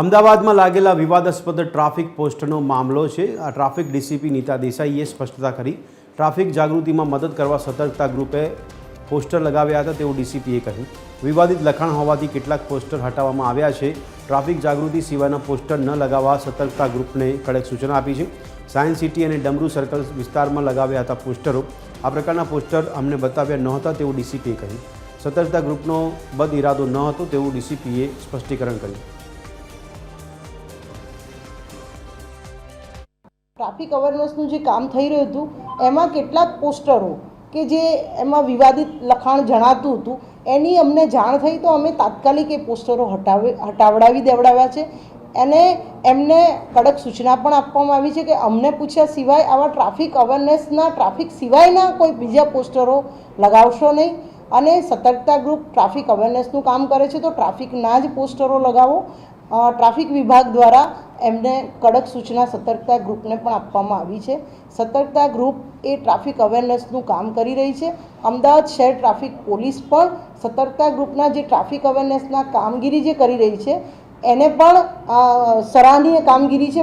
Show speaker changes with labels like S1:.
S1: અમદાવાદમાં લાગેલા વિવાદાસ્પદ ટ્રાફિક પોસ્ટનો મામલો છે. આ ટ્રાફિક ડીસીપી નીતા દેસાઈએ સ્પષ્ટતા કરી. ટ્રાફિક જાગૃતિમાં મદદ કરવા સતર્કતા ગ્રુપે પોસ્ટર લગાવ્યા હતા તેવું ડીસીપીએ કહ્યું. વિવાદિત લખાણ હોવાથી કેટલાક પોસ્ટર હટાવવામાં આવ્યા છે. ટ્રાફિક જાગૃતિ સિવાયના પોસ્ટર ન લગાવવા સતર્કતા ગ્રુપને કડક સૂચના આપી છે. સાયન્સ સિટી અને ડમરૂ સર્કલ વિસ્તારમાં લગાવ્યા હતા પોસ્ટરો. આ પ્રકારના પોસ્ટર અમને બતાવ્યા નહોતા તેવું ડીસીપીએ કહ્યું. સતર્કતા ગ્રુપનો બદ ઇરાદો ન હતો તેવું ડીસીપીએ સ્પષ્ટીકરણ કર્યું.
S2: ટ્રાફિક અવેરનેસનું જે કામ થઈ રહ્યું હતું, એમાં કેટલાક પોસ્ટરો કે જે એમાં વિવાદિત લખાણ જણાતું હતું, એની અમને જાણ થઈ તો અમે તાત્કાલિક એ પોસ્ટરો હટાવી, હટાવડાવી દેવડાવ્યા છે. અને એમને કડક સૂચના પણ આપવામાં આવી છે કે અમને પૂછ્યા સિવાય આવા ટ્રાફિક અવેરનેસના, ટ્રાફિક સિવાયના કોઈ બીજા પોસ્ટરો લગાવશો નહીં. અને સતર્કતા ગ્રુપ ટ્રાફિક અવેરનેસનું કામ કરે છે તો ટ્રાફિકના જ પોસ્ટરો લગાવો. ટ્રાફિક વિભાગ દ્વારા એમને કડક સૂચના સતર્કતા ગ્રુપને પણ આપવામાં આવી છે. સતર્કતા ગ્રુપ એ ટ્રાફિક અવેરનેસનું કામ કરી રહી છે. અમદાવાદ શહેર ટ્રાફિક પોલીસ પણ સતર્કતા ગ્રુપના જે ટ્રાફિક અવેરનેસના કામગીરી જે કરી રહી છે, એને પણ સરાહનીય કામગીરી છે.